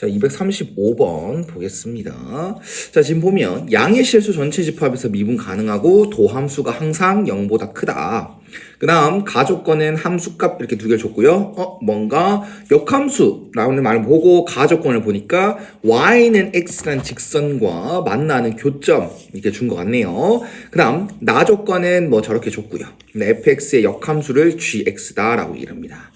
자, 235번 보겠습니다. 자, 지금 보면 양의 실수 전체 집합에서 미분 가능하고 도함수가 항상 0보다 크다. 그 다음 가조건은 함수값 이렇게 두 개를 줬고요. 어, 뭔가 역함수라는 말을 보고 가조건을 보니까 y는 x라는 직선과 만나는 교점 이렇게 준 것 같네요. 그 다음 나조건은 뭐 저렇게 줬고요. 근데 fx의 역함수를 gx다라고 이릅니다.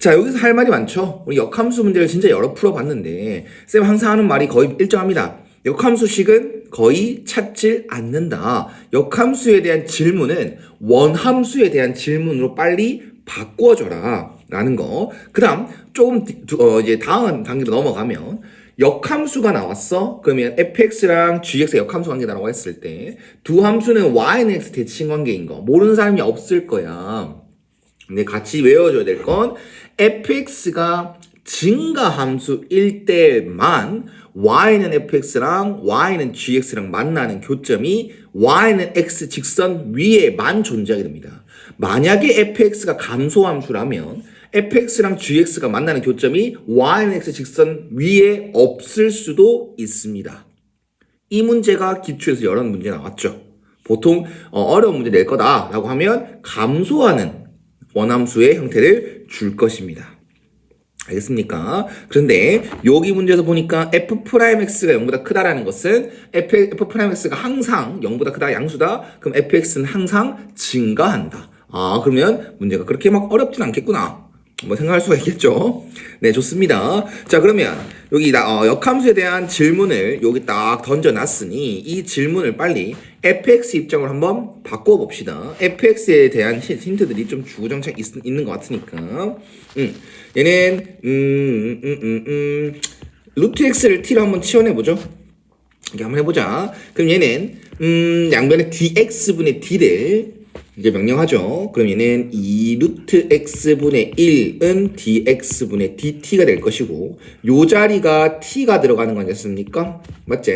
자, 여기서 할 말이 많죠? 우리 역함수 문제를 진짜 여러 풀어봤는데, 쌤 항상 하는 말이 거의 일정합니다. 역함수식은 거의 찾질 않는다. 역함수에 대한 질문은 원함수에 대한 질문으로 빨리 바꿔줘라. 라는 거. 그 다음, 조금, 어, 이제 다음 단계로 넘어가면, 역함수가 나왔어? 그러면 fx랑 gx의 역함수 관계다라고 했을 때, 두 함수는 y는 x 대칭 관계인 거. 모르는 사람이 없을 거야. 근데 같이 외워줘야 될 건 fx가 증가 함수 일 때만 y는 fx랑 y는 gx랑 만나는 교점이 y는 x 직선 위에만 존재하게 됩니다. 만약에 fx가 감소함수라면 fx랑 gx가 만나는 교점이 y는 x 직선 위에 없을 수도 있습니다. 이 문제가 기출에서 여러 문제 나왔죠. 보통 어, 어려운 문제 낼 거다라고 하면 감소하는 원함수의 형태를 줄 것입니다. 알겠습니까? 그런데 여기 문제에서 보니까 f'x가 0보다 크다라는 것은 f'x가 항상 0보다 크다 양수다. 그럼 fx는 항상 증가한다. 아 그러면 문제가 그렇게 막 어렵진 않겠구나. 뭐 생각할 수가 있겠죠. 네, 좋습니다. 자, 그러면 여기 나, 어, 역함수에 대한 질문을 여기 딱 던져놨으니 이 질문을 빨리 fx 입장으로 한번 바꿔봅시다. fx에 대한 힌- 힌트들이 좀 주구장창 있, 있는 것 같으니까. 음, 얘는 음, 음, 음, 음, 루트 x를 t로 한번 치환해보죠. 이렇게 한번 해보자. 그럼 얘는 음, 양변에 dx분의 d를 이제 명령하죠. 그럼 얘는 2 루트 x분의 1은 dx분의 dt가 될 것이고 요 자리가 t가 들어가는 거지 않습니까? 맞지?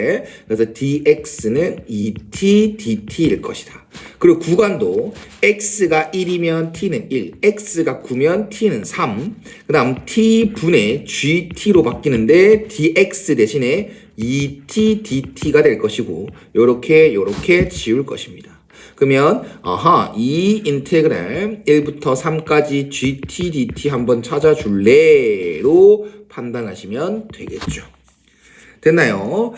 그래서 dx는 2t dt일 것이다. 그리고 구간도 x가 1이면 t는 1, x가 9면 t는 3, 그 다음 t분의 gt로 바뀌는데 dx 대신에 2t dt가 될 것이고 요렇게 요렇게 지울 것입니다. 그러면 아하 이 인테그랄 1부터 3까지 gt dt 한번 찾아줄래로 판단하시면 되겠죠. 됐나요?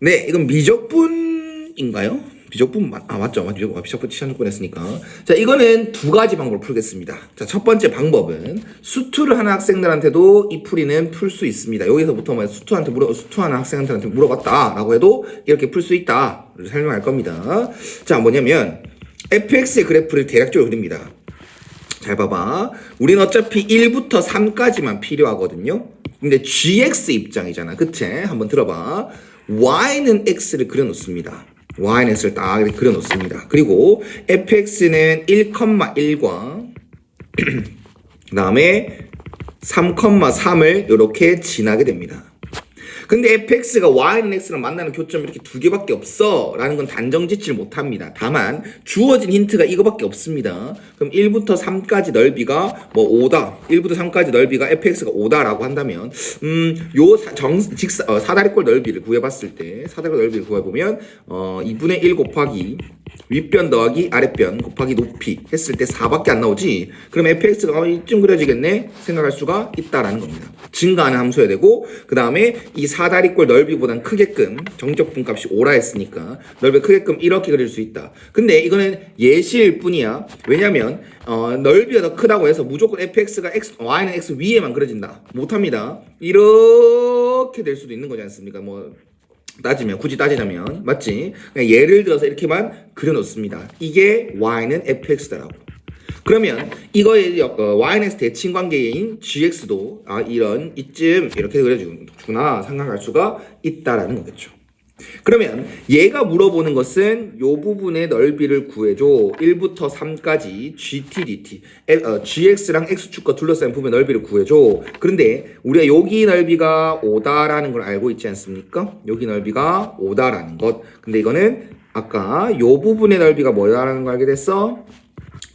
네, 이건 미적분인가요? 미적분 맞, 아 맞죠. 미적분 미적분 시한조건 했으니까. 자, 이거는 두 가지 방법을 풀겠습니다. 자, 첫 번째 방법은 수투를 하는 학생들한테도 이 풀이는 풀 수 있습니다. 여기서부터 뭐 수투한테 물어 수투하는 학생한테 물어봤다라고 해도 이렇게 풀 수 있다를 설명할 겁니다. 자, 뭐냐면 fx의 그래프를 대략적으로 그립니다. 잘 봐봐. 우리는 어차피 1부터 3까지만 필요하거든요. 근데 gx 입장이잖아. 그치? 한번 들어봐. y는 x를 그려놓습니다. Y는 x를 딱 이렇게 그려놓습니다. 그리고 fx는 1,1과 그 다음에 3,3을 이렇게 지나게 됩니다. 근데 fx가 y는 x랑 만나는 교점이 이렇게 두 개밖에 없어 라는 건 단정 짓질 못합니다. 다만 주어진 힌트가 이거밖에 없습니다. 그럼 1부터 3까지 넓이가 뭐 5다. 1부터 3까지 넓이가 fx가 5다라고 한다면 음요 정 직사 어, 사다리꼴 넓이를 구해봤을 때 사다리꼴 넓이를 구해보면 어 2분의 1 곱하기 윗변 더하기 아랫변 곱하기 높이 했을 때 4밖에 안 나오지. 그럼 fx가 어, 이쯤 그려지겠네 생각할 수가 있다라는 겁니다. 증가하는 함수여야 되고 그 다음에 이 사다리꼴 넓이보단 크게끔 정적 분 값이 오라 했으니까 넓이 크게끔 이렇게 그릴 수 있다. 근데 이거는 예시일 뿐이야. 왜냐면 어, 넓이가 더 크다고 해서 무조건 fx가 x, y는 x 위에만 그려진다. 못합니다. 이렇게 될 수도 있는 거지 않습니까? 뭐 따지면 굳이 따지자면 맞지? 그냥 예를 들어서 이렇게만 그려놓습니다. 이게 y는 fx다라고. 그러면 이거의 역- 어, y는 대칭 관계인 gx도 아 이런 이쯤 이렇게 그려주구나 생각할 수가 있다라는 거겠죠. 그러면 얘가 물어보는 것은 요 부분의 넓이를 구해줘. 1부터 3까지 gt dt 에, 어, gx랑 x축과 둘러싸인 부분의 넓이를 구해줘. 그런데 우리가 여기 넓이가 5다라는 걸 알고 있지 않습니까? 여기 넓이가 5다라는 것. 근데 이거는 아까 요 부분의 넓이가 뭐다라는 걸 알게 됐어?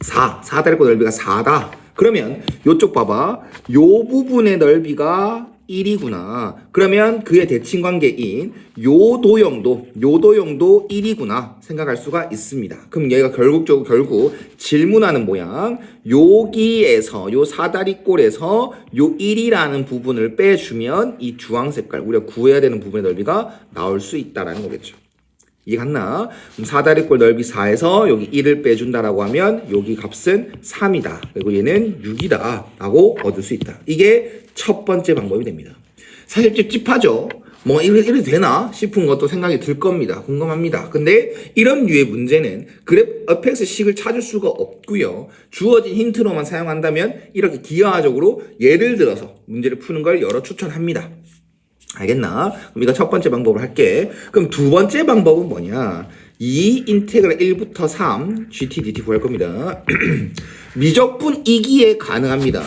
4 4다리꼴 넓이가 4다. 그러면 요쪽 봐봐. 요 부분의 넓이가 1이구나. 그러면 그의 대칭 관계인 요 도형도 요 도형도 1이구나 생각할 수가 있습니다. 그럼 얘가 결국적으로 결국 질문하는 모양 여기에서 요 사다리꼴에서 요 1이라는 부분을 빼주면 이 주황 색깔 우리가 구해야 되는 부분의 넓이가 나올 수 있다라는 거겠죠. 이해 갔나? 그럼 사다리꼴 넓이 4에서 여기 1을 빼준다라고 하면 여기 값은 3이다. 그리고 얘는 6이다. 라고 얻을 수 있다. 이게 첫 번째 방법이 됩니다. 사실 찝찝하죠? 뭐 이래, 이래 되나 싶은 것도 생각이 들 겁니다. 궁금합니다. 근데 이런 류의 문제는 그래프 fx 식을 찾을 수가 없고요. 주어진 힌트로만 사용한다면 이렇게 기하적으로 예를 들어서 문제를 푸는 걸 여러 추천합니다. 알겠나? 그럼 이거 첫 번째 방법을 할게. 그럼 두 번째 방법은 뭐냐? 이 인테그랄 1부터 3 gt dt 구할 겁니다. 미적분 이기에 가능합니다.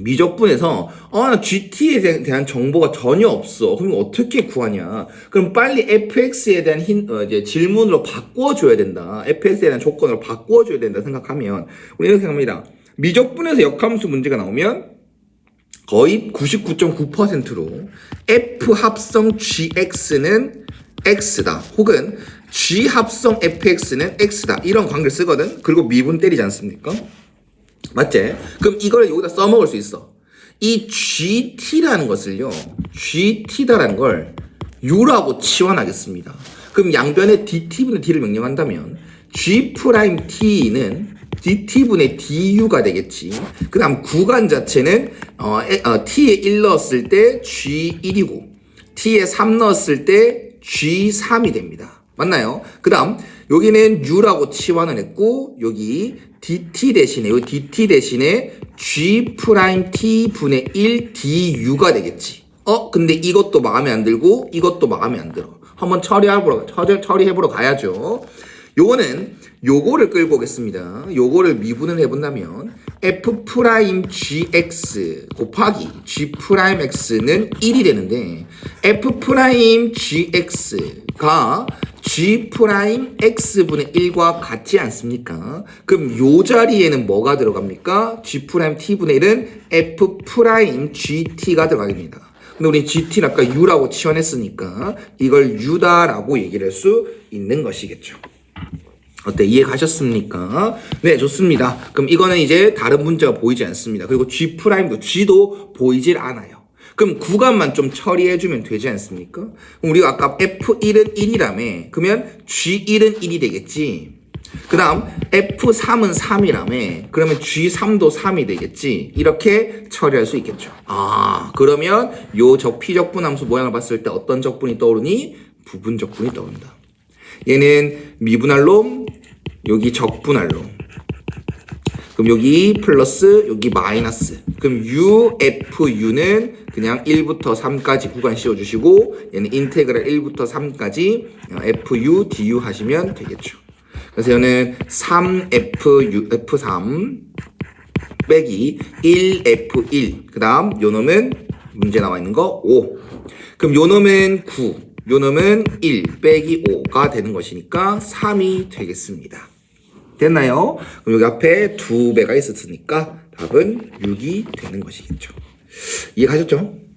미적분에서 아, 나 GT에 대- 대한 정보가 전혀 없어. 그럼 어떻게 구하냐? 그럼 빨리 fx에 대한 힌, 어, 이제 질문으로 바꿔줘야 된다. fx에 대한 조건으로 바꿔줘야 된다 생각하면 우리 이렇게 생각합니다. 미적분에서 역함수 문제가 나오면 거의 99.9%로 F 합성 GX는 X다. 혹은 G 합성 FX는 X다. 이런 관계를 쓰거든. 그리고 미분 때리지 않습니까? 맞지? 그럼 이걸 여기다 써먹을 수 있어. 이 GT라는 것을요, GT다라는 걸 U라고 치환하겠습니다. 그럼 양변에 DT분의 D를 명령한다면 G'T는 DT분의 DU가 되겠지. 그 다음 구간 자체는 어, 에- 어, T에 1 넣었을 때 G1이고 T에 3 넣었을 때 G3이 됩니다. 맞나요? 그 다음 여기는 U라고 치환을 했고 여기 DT 대신에 여기 DT 대신에 G 프라임 T 분의 1 DU가 되겠지. 어 근데 이것도 마음에 안 들고 이것도 마음에 안 들어. 한번 처리해보러 처리, 처리해보러 가야죠. 요거는 요거를 끌고 오겠습니다. 요거를 미분을 해본다면 f 프라임 gx 곱하기 g 프라임 x는 1이 되는데 f 프라임 gx 가 g 프라임 x분의 1과 같지 않습니까? 그럼 요 자리에는 뭐가 들어갑니까? g 프라임 t분의 1은 f 프라임 gt가 들어가게 됩니다. 근데 우리 GT는 아까 U라고 치환했으니까 이걸 U다라고 얘기를 할 수 있는 것이겠죠. 어때 이해 가셨습니까? 네 좋습니다. 그럼 이거는 이제 다른 문제가 보이지 않습니다. 그리고 G 프라임도 G도 보이질 않아요. 그럼 구간만 좀 처리해주면 되지 않습니까? 우리가 아까 F1은 1이라며. 그러면 G1은 1이 되겠지. 그 다음 F3은 3이라며. 그러면 G3도 3이 되겠지. 이렇게 처리할 수 있겠죠. 아 그러면 요 적 피적분 함수 모양을 봤을 때 어떤 적분이 떠오르니? 부분적분이 떠오른다. 얘는 미분할 놈 여기 적분할 놈 그럼 여기 플러스 여기 마이너스. 그럼 UFU는 그냥 1부터 3까지 구간 씌워주시고 얘는 인테그랄 1부터 3까지 FU DU 하시면 되겠죠. 그래서 얘는 3FU F3 빼기 1F1 그 다음 요 놈은 문제 나와 있는 거 5 그럼 요 놈은 9 요 놈은 1 빼기 5가 되는 것이니까 3이 되겠습니다 됐나요? 그럼 여기 앞에 두 배가 있었으니까 답은 6이 되는 것이겠죠. 이해 가셨죠?